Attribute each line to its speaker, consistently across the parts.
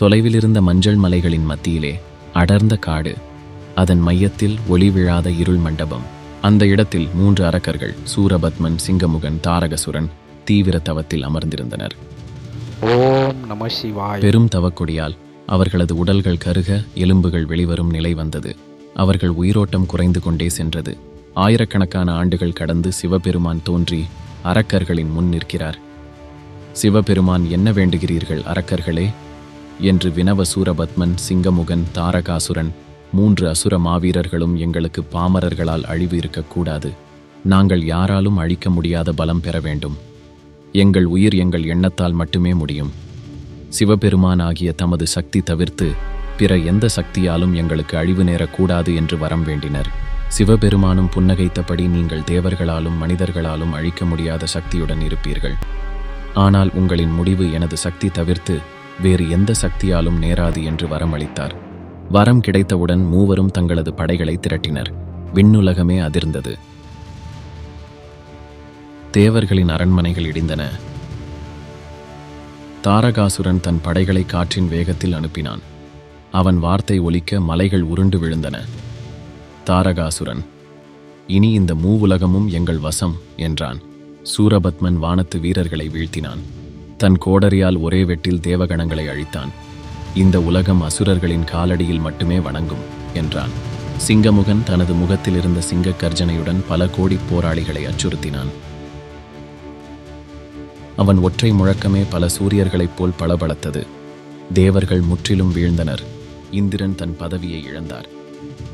Speaker 1: தொலைவிலிருந்த மஞ்சள் மலைகளின் மத்தியிலே அடர்ந்த காடு அதன் மையத்தில் ஒளி விழாத இருள் மண்டபம் அந்த இடத்தில் மூன்று அரக்கர்கள் சூரபத்மன் சிங்கமுகன் தாரகசுரன் தீவிர தவத்தில் அமர்ந்திருந்தனர்.
Speaker 2: ஓம் நம சிவாய.
Speaker 1: பெரும் தவக்கொடியால் அவர்களது உடல்கள் கருக எலும்புகள் வெளிவரும் நிலை வந்தது. அவர்கள் உயிரோட்டம் குறைந்து கொண்டே சென்றது. ஆயிரக்கணக்கான ஆண்டுகள் கடந்து சிவபெருமான் தோன்றி அரக்கர்களின் முன் நிற்கிறார். சிவபெருமான் என்ன வேண்டுகிறீர்கள் அரக்கர்களே? என்று வினவ சூரபத்மன் சிங்கமுகன் தாரகாசுரன் மூன்று அசுர மாவீரர்களும் எங்களுக்கு பாமரர்களால் அழிவு இருக்கக்கூடாது. நாங்கள் யாராலும் அழிக்க முடியாத பலம் பெற வேண்டும். எங்கள் உயிர் எங்கள் எண்ணத்தால் மட்டுமே முடியும். சிவபெருமான் ஆகிய தமது சக்தி தவிர்த்து பிற எந்த சக்தியாலும் எங்களுக்கு அழிவு நேரக்கூடாது என்று வரம் வேண்டினர். சிவபெருமானும் புன்னகைத்தபடி நீங்கள் தேவர்களாலும் மனிதர்களாலும் அழிக்க முடியாத சக்தியுடன் இருப்பீர்கள். ஆனால் உங்களின் முடிவு எனது சக்தி தவிர்த்து வேறு எந்த சக்தியாலும் நேராது என்று வரம் அளித்தார் வரம் கிடைத்தவுடன் மூவரும் தங்களது படைகளை திரட்டினர். விண்ணுலகமே அதிர்ந்தது. தேவர்களின் அரண்மனைகள் இடிந்தன. தாரகாசுரன் தன் படைகளை காற்றின் வேகத்தில் அனுப்பினான். அவன் வார்த்தை ஒலிக்க மலைகள் உருண்டு விழுந்தன. தாரகாசுரன் இனி இந்த மூவுலகமும் எங்கள் வசம் என்றான். சூரபத்மன் வானத்து வீரர்களை வீழ்த்தினான். தன் கோடரியால் ஒரே வெட்டில் தேவகணங்களை அழித்தான். இந்த உலகம் அசுரர்களின் காலடியில் மட்டுமே வணங்கும் என்றான். சிங்கமுகன் தனது முகத்தில் இருந்த சிங்கக் கர்ஜனையுடன் பல கோடி போராளிகளை அச்சுறுத்தினான். அவன் ஒற்றை முழக்கமே பல சூரியர்களைப் போல் பளபளத்தது. தேவர்கள் முற்றிலும் வீழ்ந்தனர். இந்திரன் தன் பதவியை இழந்தார்.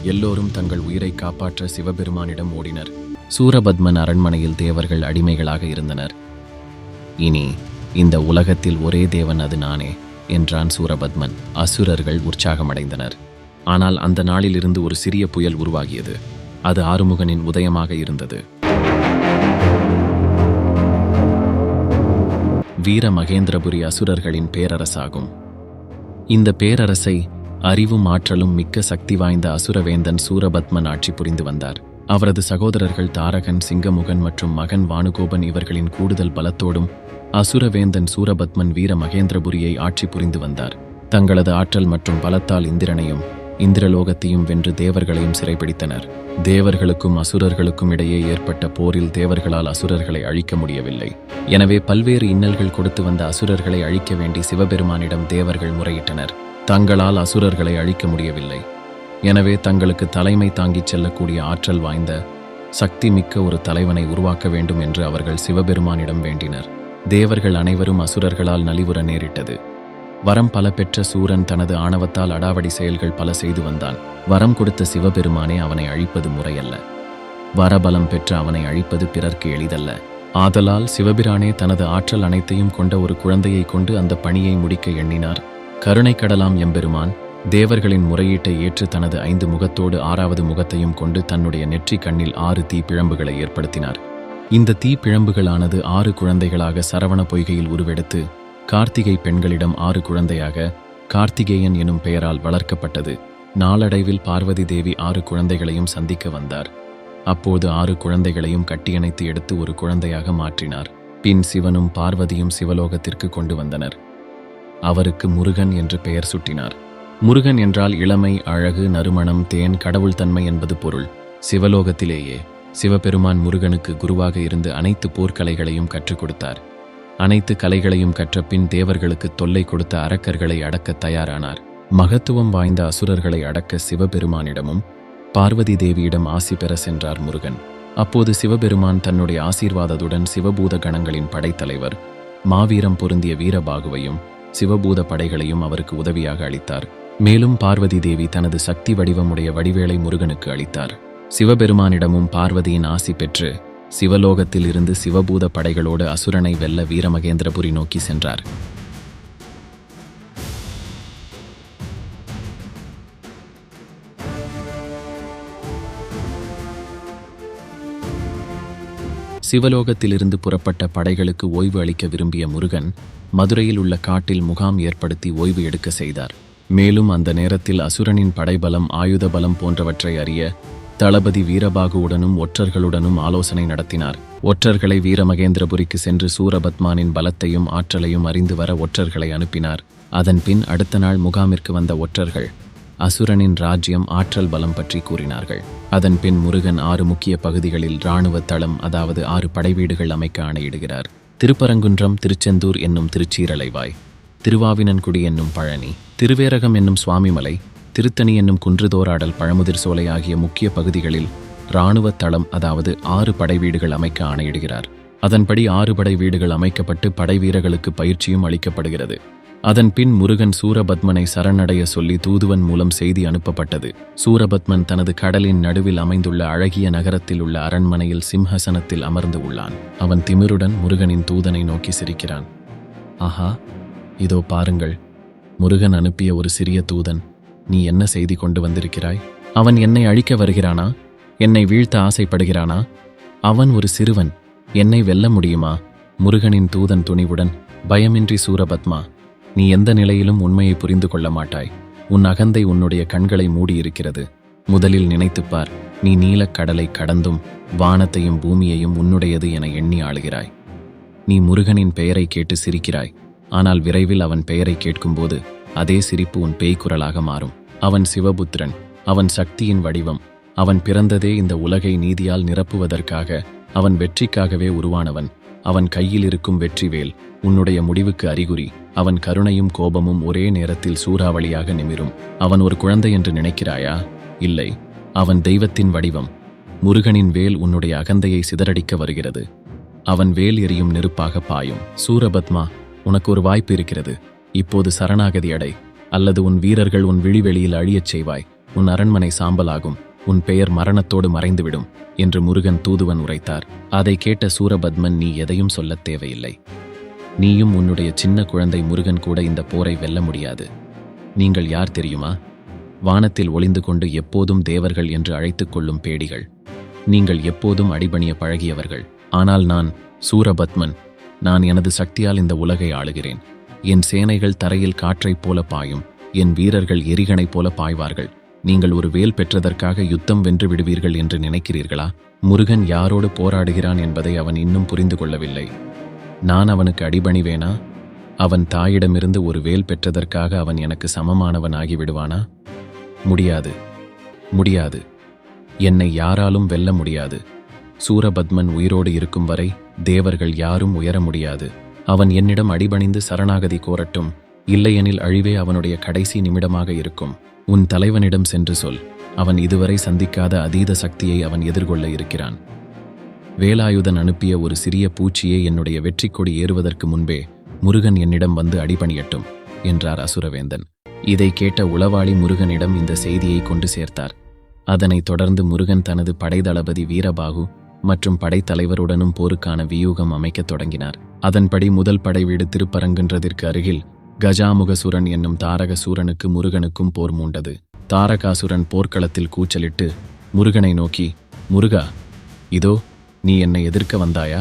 Speaker 1: எல்லோரும் தங்கள் உயிரை காப்பாற்ற சிவபெருமானிடம் ஓடினர். சூரபத்மன் அரண்மனையில் தேவர்கள் அடிமைகளாக இருந்தனர். இனி இந்த உலகத்தில் ஒரே தேவன் அது நானே என்றான் சூரபத்மன். அசுரர்கள் உற்சாகமடைந்தனர். ஆனால் அந்த நாளிலிருந்து ஒரு சிறிய புயல் உருவாகியது. அது ஆறுமுகனின் உதயமாக இருந்தது. வீர மகேந்திரபுரி அசுரர்களின் பேரரசாகும். இந்த பேரரசை அறிவும் ஆற்றலும் மிக்க சக்தி வாய்ந்த அசுரவேந்தன் சூரபத்மன் ஆட்சி புரிந்து வந்தார். அவரது சகோதரர்கள் தாரகன் சிங்கமுகன் மற்றும் மகன் வானுகோபன் இவர்களின் கூடுதல் பலத்தோடும் அசுரவேந்தன் சூரபத்மன் வீர மகேந்திரபுரியை ஆட்சி புரிந்து வந்தார். தங்களது ஆற்றல் மற்றும் பலத்தால் இந்திரனையும் இந்திரலோகத்தையும் வென்று தேவர்களையும் சிறைபிடித்தனர். தேவர்களுக்கும் அசுரர்களுக்கும் இடையே ஏற்பட்ட போரில் தேவர்களால் அசுரர்களை அழிக்க முடியவில்லை. எனவே பல்வேறு இன்னல்கள் கொடுத்து வந்த அசுரர்களை அழிக்க வேண்டி சிவபெருமானிடம் தேவர்கள் முறையிட்டனர். தங்களால் அசுரர்களை அழிக்க முடியவில்லை. எனவே தங்களுக்கு தலைமை தாங்கிச் செல்லக்கூடிய ஆற்றல் வாய்ந்த சக்தி மிக்க ஒரு தலைவனை உருவாக்க வேண்டும் என்று அவர்கள் சிவபெருமானிடம் வேண்டினர். தேவர்கள் அனைவரும் அசுரர்களால் நலிவுற நேரிட்டது. வரம் பல பெற்ற சூரன் தனது ஆணவத்தால் அடாவடி செயல்கள் பல செய்து வந்தான். வரம் கொடுத்த சிவபெருமானே அவனை அழிப்பது முறையல்ல. வரபலம் பெற்ற அவனை அழிப்பது பிறர்க்கு எளிதல்ல. ஆதலால் சிவபிரானே தனது ஆற்றல் அனைத்தையும் கொண்ட ஒரு குழந்தையை கொண்டு அந்த பணியை முடிக்க எண்ணினார். கருணை கடலாம் எம்பெருமான் தேவர்களின் முறையீட்டை ஏற்று தனது ஐந்து முகத்தோடு ஆறாவது முகத்தையும் கொண்டு தன்னுடைய நெற்றி கண்ணில் ஆறு தீப்பிழம்புகளை ஏற்படுத்தினார். இந்த தீப்பிழம்புகளானது ஆறு குழந்தைகளாக சரவண பொய்கையில் உருவெடுத்து கார்த்திகை பெண்களிடம் ஆறு குழந்தையாக கார்த்திகேயன் எனும் பெயரால் வளர்க்கப்பட்டது. நாளடைவில் பார்வதி தேவி ஆறு குழந்தைகளையும் சந்திக்க வந்தார். அப்போது ஆறு குழந்தைகளையும் கட்டியணைத்து எடுத்து ஒரு குழந்தையாக மாற்றினார். பின் சிவனும் பார்வதியும் சிவலோகத்திற்கு கொண்டு வந்தனர். அவருக்கு முருகன் என்று பெயர் சுட்டினார். முருகன் என்றால் இளமை அழகு நறுமணம் தேன் கடவுள் தன்மை என்பது பொருள். சிவலோகத்திலேயே சிவபெருமான் முருகனுக்கு குருவாக இருந்து அனைத்து போர்க்கலைகளையும் கற்றுக் கொடுத்தார். அனைத்து கலைகளையும் கற்ற பின் தேவர்களுக்கு தொல்லை கொடுத்த அரக்கர்களை அடக்க தயாரானார். மகத்துவம் வாய்ந்த அசுரர்களை அடக்க சிவபெருமானிடமும் பார்வதி தேவியிடம் ஆசி பெற சென்றார் முருகன். அப்போது சிவபெருமான் தன்னுடைய ஆசீர்வாதத்துடன் சிவபூத கணங்களின் படைத்தலைவர் மாவீரம் பொருந்திய வீரபாகுவையும் சிவபூத படைகளையும் அவருக்கு உதவியாக அளித்தார். மேலும் பார்வதி தேவி தனது சக்தி வடிவமுடைய வடிவேளை முருகனுக்கு அளித்தார். சிவபெருமானிடமும் பார்வதியின் ஆசி பெற்று சிவலோகத்தில் இருந்து சிவபூத படைகளோடு அசுரனை வெல்ல வீரமகேந்திரபுரி நோக்கி சென்றார். சிவலோகத்திலிருந்து புறப்பட்ட படைகளுக்கு ஓய்வு அளிக்க விரும்பிய முருகன் மதுரையில் உள்ள காட்டில் முகாம் ஏற்படுத்தி ஓய்வு எடுக்க செய்தார். மேலும் அந்த நேரத்தில் அசுரனின் படைபலம் ஆயுத பலம் போன்றவற்றை அறிய தளபதி வீரபாகுவுடனும் ஒற்றர்களுடனும் ஆலோசனை நடத்தினார். ஒற்றர்களை வீரமகேந்திரபுரிக்கு சென்று சூரபத்மானின் பலத்தையும் ஆற்றலையும் அறிந்து வர ஒற்றர்களை அனுப்பினார். அதன் பின் அடுத்த நாள் முகாமிற்கு வந்த ஒற்றர்கள் அசுரனின் ராஜ்யம் ஆற்றல் பலம் பற்றி கூறினார்கள். அதன் பின் முருகன் ஆறு முக்கிய பகுதிகளில் இராணுவ தளம் அதாவது ஆறு படைவீடுகள் அமைக்க ஆணையிடுகிறார். திருப்பரங்குன்றம் திருச்செந்தூர் என்னும் திருச்சீரலைவாய் திருவாவினன்குடி என்னும் பழனி திருவேரகம் என்னும் சுவாமிமலை திருத்தணி என்னும் குன்றுதோராடல் பழமுதிர் சோலை ஆகிய முக்கிய பகுதிகளில் இராணுவ தளம் அதாவது ஆறு படை வீடுகள் அமைக்க ஆணையிடுகிறார். அதன்படி ஆறு படை வீடுகள் அமைக்கப்பட்டு படை வீரர்களுக்கு பயிற்சியும் அளிக்கப்படுகிறது. அதன் பின் முருகன் சூரபத்மனை சரணடைய சொல்லி தூதுவன் மூலம் செய்தி அனுப்பப்பட்டது. சூரபத்மன் தனது கடலின் நடுவில் அமைந்துள்ள அழகிய நகரத்தில் உள்ள அரண்மனையில் சிம்ஹசனத்தில் அமர்ந்து உள்ளான். அவன் திமிருடன் முருகனின் தூதனை நோக்கி சிரிக்கிறான். ஆஹா இதோ பாருங்கள். முருகன் அனுப்பிய ஒரு சிறிய தூதன் நீ என்ன செய்தி கொண்டு வந்திருக்கிறாய்? அவன் என்னை அழிக்க வருகிறானா? என்னை வீழ்த்த ஆசைப்படுகிறானா? அவன் ஒரு சிறுவன் என்னை வெல்ல முடியுமா? முருகனின் தூதன் துணிவுடன் பயமின்றி சூரபத்மா நீ எந்த நிலையிலும் உண்மையை புரிந்து கொள்ள மாட்டாய். உன் அகந்தை உன்னுடைய கண்களை மூடியிருக்கிறது. முதலில் நினைத்துப் பார் நீ நீலக்கடலை கடந்தும் வானத்தையும் பூமியையும் உன்னுடையது என எண்ணி ஆளுகிறாய். நீ முருகனின் பெயரை கேட்டு சிரிக்கிறாய். ஆனால் விரைவில் அவன் பெயரை கேட்கும்போது அதே சிரிப்பு உன் பேய்க்குரலாக மாறும். அவன் சிவபுத்திரன் அவன் சக்தியின் வடிவம் அவன் பிறந்ததே இந்த உலகை நீதியால் நிரப்புவதற்காக அவன் வெற்றிக்காகவே உருவானவன். அவன் கையில் இருக்கும் வெற்றிவேல் உன்னுடைய முடிவுக்கு அறிகுறி அவன் கருணையும் கோபமும் ஒரே நேரத்தில் சூறாவளியாக நிமிரும். அவன் ஒரு குழந்தை என்று நினைக்கிறாயா? இல்லை. அவன் தெய்வத்தின் வடிவம் முருகனின் வேல் உன்னுடைய அகந்தையை சிதறடிக்க வருகிறது. அவன் வேல் எரியும் நெருப்பாக பாயும். சூரபத்மா உனக்கு ஒரு வாய்ப்பு இருக்கிறது. இப்போது சரணாகதி அடை. அல்லது உன் வீரர்கள் உன் விழிவெளியில் அழியச் செய்வாய். உன் அரண்மனை சாம்பலாகும். உன் பெயர் மரணத்தோடு மறைந்துவிடும் என்று முருகன் தூதுவன் உரைத்தார். அதை கேட்ட சூரபத்மன் நீ எதையும் சொல்லத் தேவையில்லை. நீயும் உன்னுடைய சின்ன குழந்தை முருகன் கூட இந்த போரை வெல்ல முடியாது. நீங்கள் யார் தெரியுமா? வானத்தில் ஒளிந்து கொண்டு எப்போதும் தேவர்கள் என்று அழைத்துக் கொள்ளும் பேடிகள். நீங்கள் எப்போதும் அடிபணிய பழகியவர்கள். ஆனால் நான் சூரபத்மன் நான் எனது சக்தியால் இந்த உலகை ஆளுகிறேன். என் சேனைகள் தரையில் காற்றைப் போல பாயும் என் வீரர்கள் எரிகணைப் போல பாய்வார்கள். நீங்கள் ஒரு வேல் பெற்றதற்காக யுத்தம் வென்று விடுவீர்கள் என்று நினைக்கிறீர்களா? முருகன் யாரோடு போராடுகிறான் என்பதை அவன் இன்னும் புரிந்து கொள்ளவில்லை. நான் அவனுக்கு அடிபணிவேனா? அவன் தாயிடமிருந்து ஒரு வேல் பெற்றதற்காக அவன் எனக்கு சமமானவன் ஆகிவிடுவானா? முடியாது. முடியாது. என்னை யாராலும் வெல்ல முடியாது. சூரபத்மன் உயிரோடு இருக்கும் வரை தேவர்கள் யாரும் உயர முடியாது. அவன் என்னிடம் அடிபணிந்து சரணாகதி கோரட்டும். இல்லையெனில் அழிவே அவனுடைய கடைசி நிமிடமாக இருக்கும். உன் தலைவனிடம் சென்று சொல். அவன் இதுவரை சந்திக்காத அதீத சக்தியை அவன் எதிர்கொள்ள இருக்கிறான். வேலாயுதன் அனுப்பிய ஒரு சிறிய பூச்சியை என்னுடைய வெற்றி கொடி ஏறுவதற்கு முன்பே முருகன் என்னிடம் வந்து அடிபணியட்டும் என்றார் அசுரவேந்தன். இதை கேட்ட உளவாளி முருகனிடம் இந்த செய்தியை கொண்டு சேர்த்தார். அதனைத் தொடர்ந்து முருகன் தனது படைதளபதி வீரபாகு மற்றும் படைத்தலைவருடனும் போருக்கான வியூகம் அமைக்கத் தொடங்கினார். அதன்படி முதல் படைவீடு திருப்பரங்குன்றதிற்கு அருகில் கஜாமுகசுரன் என்னும் தாரகசூரனுக்கு முருகனுக்கும் போர் மூண்டது. தாரகாசுரன் போர்க்களத்தில் கூச்சலிட்டு முருகனை நோக்கி முருகா இதோ நீ என்னை எதிர்க்க வந்தாயா?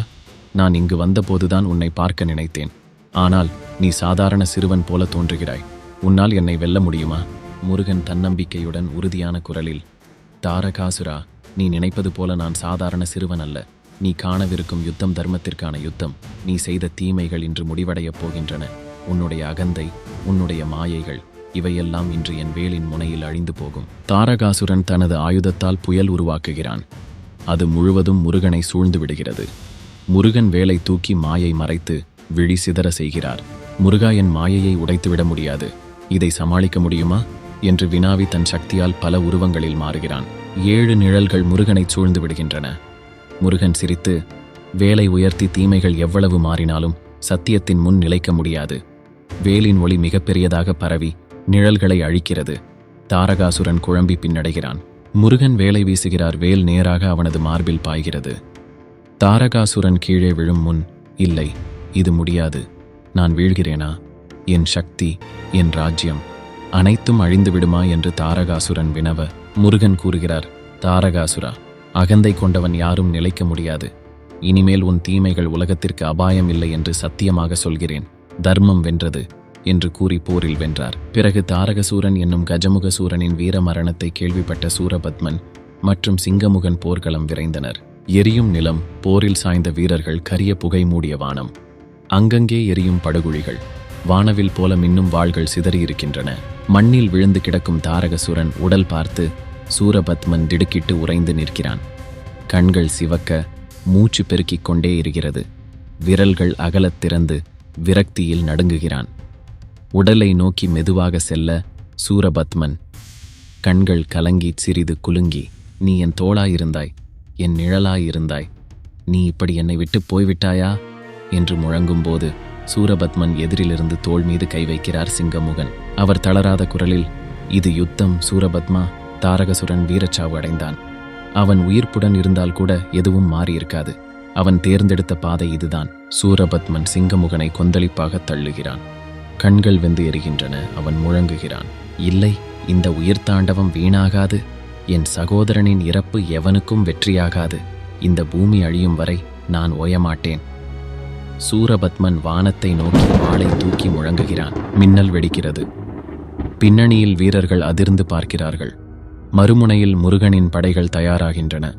Speaker 1: நான் இங்கு வந்தபோதுதான் உன்னை பார்க்க நினைத்தேன். ஆனால் நீ சாதாரண சிறுவன் போல தோன்றுகிறாய். உன்னால் என்னை வெல்ல முடியுமா? முருகன் தன்னம்பிக்கையுடன் உறுதியான குரலில் தாரகாசுரா நீ நினைப்பது போல நான் சாதாரண சிறுவன் அல்ல. நீ காணவிருக்கும் யுத்தம் தர்மத்திற்கான யுத்தம். நீ செய்த தீமைகள் இன்று முடிவடையப் போகின்றன. உன்னுடைய அகந்தை உன்னுடைய மாயைகள் இவையெல்லாம் இன்று என் வேலின் முனையில் அழிந்து போகும். தாரகாசுரன் தனது ஆயுதத்தால் புயல் உருவாக்குகிறான். அது முழுவதும் முருகனை சூழ்ந்து விடுகிறது. முருகன் வேலை தூக்கி மாயை மறைத்து விழி சிதற செய்கிறார். முருகா என் மாயையை உடைத்துவிட முடியாது. இதை சமாளிக்க முடியுமா? என்று வினாவி தன் சக்தியால் பல உருவங்களில் மாறுகிறான். ஏழு நிழல்கள் முருகனை சூழ்ந்து விடுகின்றன. முருகன் சிரித்து வேலை உயர்த்தி தீமைகள் எவ்வளவு மாறினாலும் சத்தியத்தின் முன் நிலைக்க முடியாது. வேலின் ஒளி மிகப்பெரியதாக பரவி நிழல்களை அழிக்கிறது. தாரகாசுரன் குழம்பி பின்னடைகிறான். முருகன் வேலை வீசுகிறார் வேல் நேராக அவனது மார்பில் பாய்கிறது. தாரகாசுரன் கீழே விழும் முன் இல்லை இது முடியாது. நான் வீழ்கிறேனா? என் சக்தி என் ராஜ்யம் அனைத்தும் அழிந்து விடுமா என்று தாரகாசுரன் வினவ முருகன் கூறுகிறார் தாரகாசுரா அகந்தை கொண்டவன் யாரும் நிலைக்க முடியாது. இனிமேல் உன் தீமைகள் உலகத்திற்கு அபாயம் இல்லை என்று சத்தியமாக சொல்கிறேன். தர்மம் வென்றது என்று கூறி போரில் வென்றார். பிறகு தாரகசூரன் என்னும் கஜமுகசூரனின் வீர மரணத்தை கேள்விப்பட்ட சூரபத்மன் மற்றும் சிங்கமுகன் போர்க்களம் விரைந்தனர். எரியும் நிலம் போரில் சாய்ந்த வீரர்கள் கரிய புகை மூடிய வானம். அங்கங்கே எரியும் படுகுழிகள். வானவில் போல மின்னும் வாள்கள் சிதறியிருக்கின்றன. மண்ணில் விழுந்து கிடக்கும் தாரகசுரன் உடல் பார்த்து சூரபத்மன் திடுக்கிட்டு உறைந்து நிற்கிறான். கண்கள் சிவக்க மூச்சு பெருக்கிக் கொண்டே இருக்கிறது. விரல்கள் அகலத் திறந்து விரக்தியில் நடுங்குகிறான். உடலை நோக்கி மெதுவாக செல்ல சூரபத்மன் கண்கள் கலங்கி சிறிது குலுங்கி நீ என் தோளாயிருந்தாய் என் நிழலாயிருந்தாய் நீ இப்படி என்னை விட்டு போய்விட்டாயா? என்று முழங்கும்போது சூரபத்மன் எதிரிலிருந்து தோள் மீது கை வைக்கிறார் சிங்கமுகன். அவர் தளராத குரலில் இது யுத்தம் சூரபத்மா தாரகசுரன் வீரச்சாவு அடைந்தான். அவன் உயிர்ப்புடன் இருந்தால் கூட எதுவும் மாறியிருக்காது. அவன் தேர்ந்தெடுத்த பாதை இதுதான். சூரபத்மன் சிங்கமுகனை கொந்தளிப்பாக தள்ளுகிறான். கண்கள் வெந்து எரிகின்றன. அவன் முழங்குகிறான். இல்லை இந்த உயிர்த்தாண்டவம் வீணாகாது. என் சகோதரனின் இறப்பு எவனுக்கும் வெற்றியாகாது. இந்த பூமி அழியும் வரை நான் ஓயமாட்டேன். சூரபத்மன் வானத்தை நோக்கி வாளை தூக்கி முழங்குகிறான். மின்னல் வெடிக்கிறது. பின்னணியில் வீரர்கள் அதிர்ந்து பார்க்கிறார்கள். மறுமுனையில் முருகனின் படைகள் தயாராகின்றன.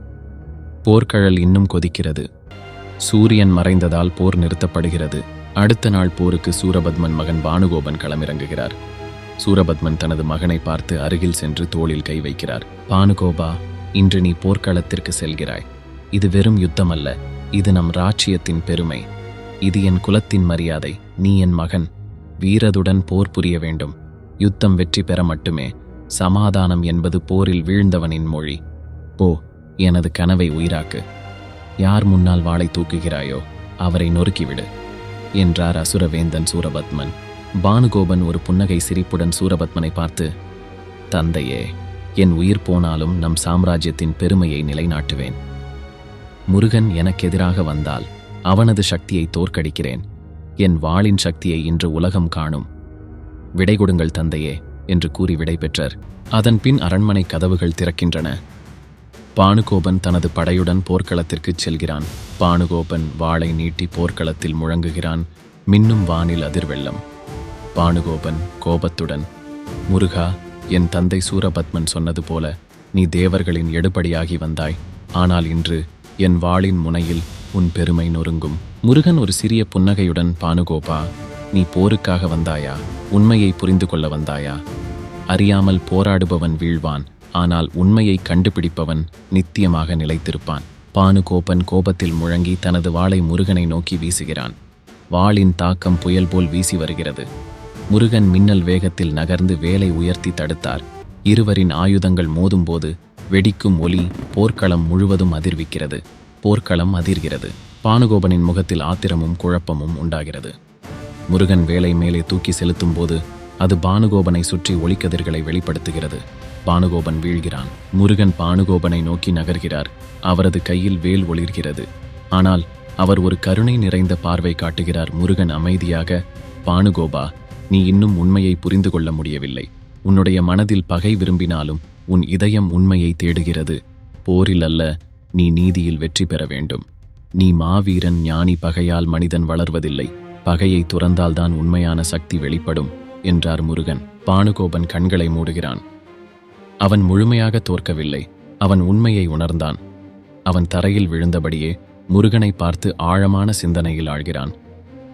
Speaker 1: போர்க்கழல் இன்னும் கொதிக்கிறது. சூரியன் மறைந்ததால் போர் நிறுத்தப்படுகிறது. அடுத்த நாள் போருக்கு சூரபத்மன் மகன் பானுகோபன் களமிறங்குகிறார். சூரபத்மன் தனது மகனை பார்த்து அருகில் சென்று தோளில் கை வைக்கிறார். பானுகோபா இன்று நீ போர்க்களத்திற்கு செல்கிறாய். இது வெறும் யுத்தம் அல்ல இது நம் ராச்சியத்தின் பெருமை. இது என் குலத்தின் மரியாதை. நீ என் மகன். வீரதுடன் போர் புரிய வேண்டும். யுத்தம் வெற்றி பெற மட்டுமே. சமாதானம் என்பது போரில் வீழ்ந்தவனின் மொழி. போ எனது கனவை உயிராக்கு. யார் முன்னால் வாளை தூக்குகிறாயோ அவரை நொறுக்கிவிடு என்றார் அசுரவேந்தன் சூரபத்மன். பானுகோபன் ஒரு புன்னகை சிரிப்புடன் சூரபத்மனை பார்த்து தந்தையே என் உயிர் போனாலும் நம் சாம்ராஜ்யத்தின் பெருமையை நிலைநாட்டுவேன். முருகன் எனக்கெதிராக வந்தால் அவனது சக்தியை தோற்கடிக்கிறேன். என் வாளின் சக்தியை இன்று உலகம் காணும். விடை கொடுங்கள் தந்தையே என்று கூறி விடைபெற்றர் அதன்பின் அரண்மனை கதவுகள் திறக்கின்றன. பானுகோபன் தனது படையுடன் போர்க்களத்திற்குச் செல்கிறான். பானுகோபன் வாளை நீட்டி போர்க்களத்தில் முழங்குகிறான். மின்னும் வானில் அதிர்வெள்ளம். பானுகோபன் கோபத்துடன் முருகா என் தந்தை சூரபத்மன் சொன்னது போல நீ தேவர்களின் எடுபடியாகி வந்தாய். ஆனால் இன்று என் வாளின் முனையில் உன் பெருமை நொறுங்கும். முருகன் ஒரு சிறிய புன்னகையுடன் பானுகோபா நீ போருக்காக வந்தாயா? உண்மையை புரிந்து கொள்ள வந்தாயா? அறியாமல் போராடுபவன் வீழ்வான் ஆனால் உண்மையை கண்டுபிடிப்பவன் நித்தியமாக நிலைத்திருப்பான். பானுகோபன் கோபத்தில் முழங்கி தனது வாளை முருகனை நோக்கி வீசுகிறான். வாளின் தாக்கம் புயல் போல் வீசி வருகிறது. முருகன் மின்னல் வேகத்தில் நகர்ந்து வேலை உயர்த்தி தடுத்தார். இருவரின் ஆயுதங்கள் மோதும்போது வெடிக்கும் ஒலி போர்க்களம் முழுவதும் அதிர்விக்கிறது. போர்க்களம் அதிர்கிறது. பானுகோபனின் முகத்தில் ஆத்திரமும் குழப்பமும் உண்டாகிறது. முருகன் வேலை மேலே தூக்கி செலுத்தும் போது அது பானுகோபனை சுற்றி ஒளிக்கதிர்களை வெளிப்படுத்துகிறது. பானுகோபன் வீழ்கிறான். முருகன் பானுகோபனை நோக்கி நகர்கிறார். அவரது கையில் வேல் ஒளிர்கிறது. ஆனால் அவர் ஒரு கருணை நிறைந்த பார்வை காட்டுகிறார் முருகன் அமைதியாக பானுகோபா நீ இன்னும் உண்மையை புரிந்து கொள்ள முடியவில்லை. உன்னுடைய மனதில் பகை விரும்பினாலும் உன் இதயம் உண்மையை தேடுகிறது. போரில் அல்ல நீ நீதியில் வெற்றி பெற வேண்டும். நீ மாவீரன் ஞானி பகையால் மனிதன் வளர்வதில்லை. பகையை துறந்தால்தான் உண்மையான சக்தி வெளிப்படும் என்றார் முருகன். பானுகோபன் கண்களை மூடுகிறான். அவன் முழுமையாக தோற்கவில்லை. அவன் உண்மையை உணர்ந்தான். அவன் தரையில் விழுந்தபடியே முருகனை பார்த்து ஆழமான சிந்தனையில் ஆழ்கிறான்.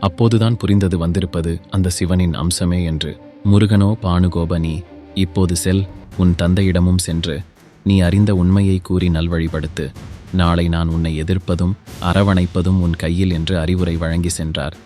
Speaker 1: அப்போதுதான் புரிந்தது வந்திருப்பது அந்த சிவனின் அம்சமே என்று. முருகனோ பானுகோப நீ இப்போது செல் உன் தந்தையிடமும் சென்று நீ அறிந்த உண்மையை கூறி நல்வழிபடுத்து நாளை நான் உன்னை எதிர்ப்பதும் அரவணைப்பதும் உன் கையில் என்று அறிவுரை வழங்கி சென்றார்.